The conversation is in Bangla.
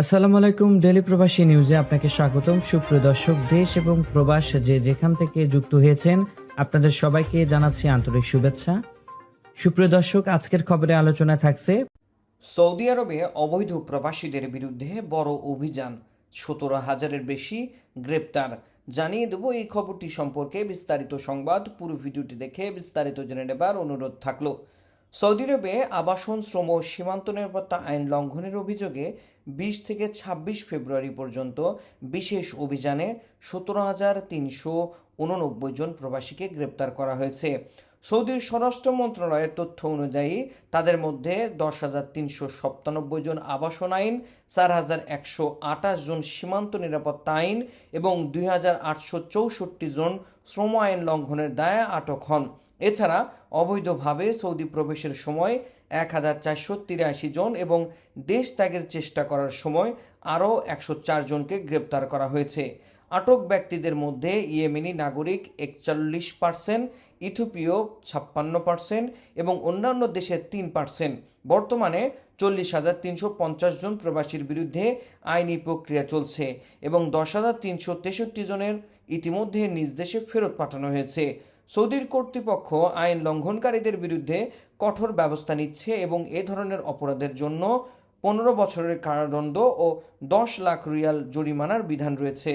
আসসালামু আলাইকুম ডেলি প্রবাসী নিউজে আপনাকে স্বাগতম। সুপ্রিয় দর্শক, দেশ এবং প্রবাস যে যেখান থেকে যুক্ত হয়েছেন, আপনাদের সবাইকে জানাচ্ছি আন্তরিক শুভেচ্ছা। সুপ্রিয় দর্শক, আজকের খবরে আলোচনা থাকছে, সৌদি আরবে অবৈধ প্রবাসীদের বিরুদ্ধে বড় অভিযান। সতেরো হাজারের বেশি গ্রেপ্তার। জানিয়ে দেব এই খবরটি সম্পর্কে বিস্তারিত সংবাদ। পুরো ভিডিওটি দেখে বিস্তারিত জেনে নেবার অনুরোধ থাকল। সৌদি আরবে আবাসন, শ্রম ও সীমান্ত নিরাপত্তা আইন লঙ্ঘনের অভিযোগে বিশ থেকে ছাব্বিশ ফেব্রুয়ারি পর্যন্ত বিশেষ অভিযানে সতেরো হাজার তিনশো উননব্বই জন প্রবাসীকে গ্রেপ্তার করা হয়েছে। সৌদির স্বরাষ্ট্র মন্ত্রণালয়ের তথ্য অনুযায়ী, তাদের মধ্যে দশ হাজার তিনশো সপ্তানব্বই জন আবাসন আইন, চার হাজার একশো আটাশ জন সীমান্ত নিরাপত্তা আইন এবং দুই হাজার আটশো চৌষট্টি জন শ্রম আইন লঙ্ঘনের দায়ে আটক হন। এছাড়া, অবৈধভাবে সৌদি প্রবেশের সময় এক হাজার চারশো তিরাশি জন এবং দেশ ত্যাগের চেষ্টা করার সময় আরও একশো চার জনকে গ্রেপ্তার করা হয়েছে। আটক ব্যক্তিদের মধ্যে ইয়েমেনি নাগরিক একচল্লিশ পার্সেন্ট, ইথিওপিয় ছাপ্পান্ন পার্সেন্ট এবং অন্যান্য দেশের তিন পার্সেন্ট। বর্তমানে চল্লিশ হাজার তিনশো পঞ্চাশ জন প্রবাসীর বিরুদ্ধে আইনি প্রক্রিয়া চলছে এবং দশ হাজার তিনশো তেষট্টি জনের ইতিমধ্যে নিজ দেশে ফেরত পাঠানো হয়েছে। সৌদির কর্তৃপক্ষ আইন লঙ্ঘনকারীদের বিরুদ্ধে কঠোর ব্যবস্থা নিচ্ছে এবং এ ধরনের অপরাধের জন্য পনেরো বছরের কারাদণ্ড ও দশ লাখ রিয়াল জরিমানার বিধান রয়েছে।